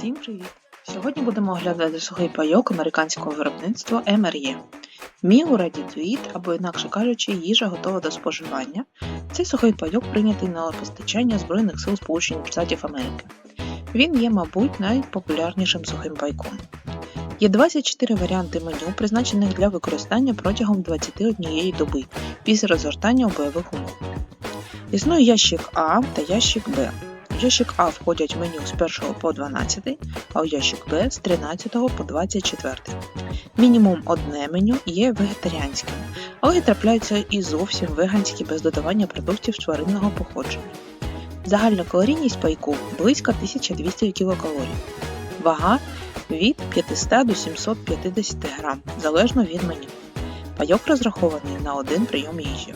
Всім привіт! Сьогодні будемо оглядати сухий пайок американського виробництва MRE. Meal Ready to Eat, або інакше кажучи, їжа готова до споживання. Цей сухий пайок прийнятий на постачання Збройних сил Сполучених Штатів Америки. Він є, мабуть, найпопулярнішим сухим пайком. Є 24 варіанти меню, призначених для використання протягом 21 доби після розгортання у бойових умовах. Існує ящик А та ящик Б. В ящик А входять меню з 1 по 12, а у ящик Б з 13 по 24. Мінімум одне меню є вегетаріанським, але трапляються і зовсім веганські без додавання продуктів тваринного походження. Загальна калорійність пайку близько 1200 кілокалорій. Вага від 500 до 750 г, залежно від меню. Пайок розрахований на один прийом їжі.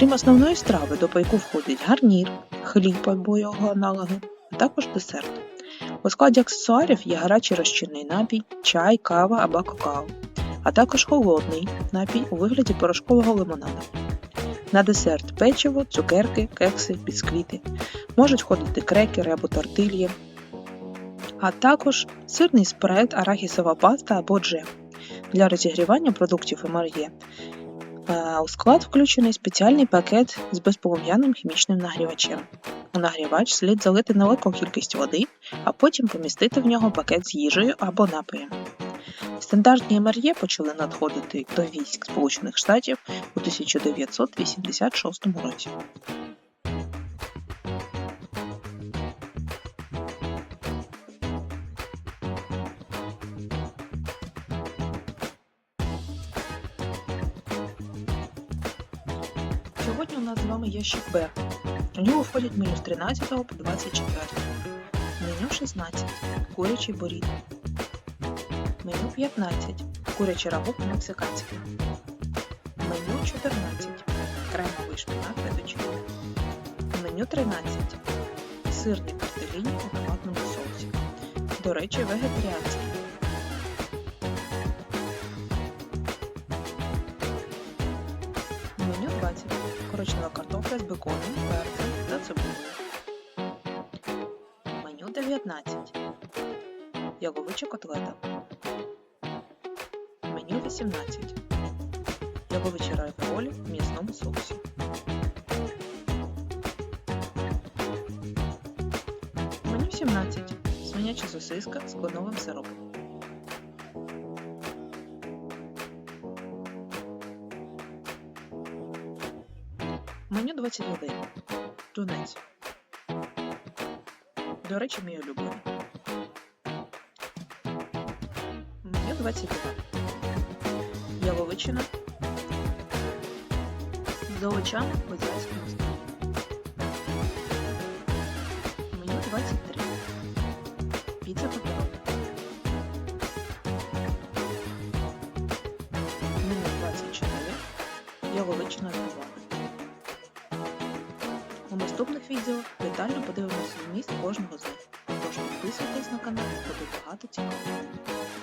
Крім основної страви, до пайку входить гарнір, хліб або його аналоги, а також десерт. У складі аксесуарів є гарячий розчинний напій, чай, кава або какао, а також холодний напій у вигляді порошкового лимонада. На десерт печиво, цукерки, кекси, бісквіти. Можуть входити крекери або тортильї, а також сирний спред, арахісова паста або джем. Для розігрівання продуктів МРЄ у склад включений спеціальний пакет з безполум'яним хімічним нагрівачем. У нагрівач слід залити невелику кількість води, а потім помістити в нього пакет з їжею або напоєм. Стандартні МРЄ почали надходити до військ Сполучених Штатів у 1986 році. Сьогодні у нас з вами ящик Б. У нього входять меню з 13 по 24. Меню 16. Курячий борід. Меню 15. Курячий рагу по-мексиканськи. Меню 14. Кремовий шпинат фетучині. Меню 13. Сирний тортеліні у томатному соусі. До речі, вегетаріанський. Меню 20. Коричнева картопля з беконом, перцем та цибулею. Меню 19. Яловича котлета. Меню 18. Яловичі равіолі в м'ясному соусі. Меню 17. Свиняча сосиска з кленовим сиропом. Меню 21. Тунець. До речі, мій улюблений. Меню 22. Яловичина. З овочами в азіатському стилі. Меню 23. Піца пеппероні. Меню 24. Яловичина з грибами. Наступних відео детально подивимося вміст кожного з них. Тож підписуйтесь на канал, буде багато цікавого.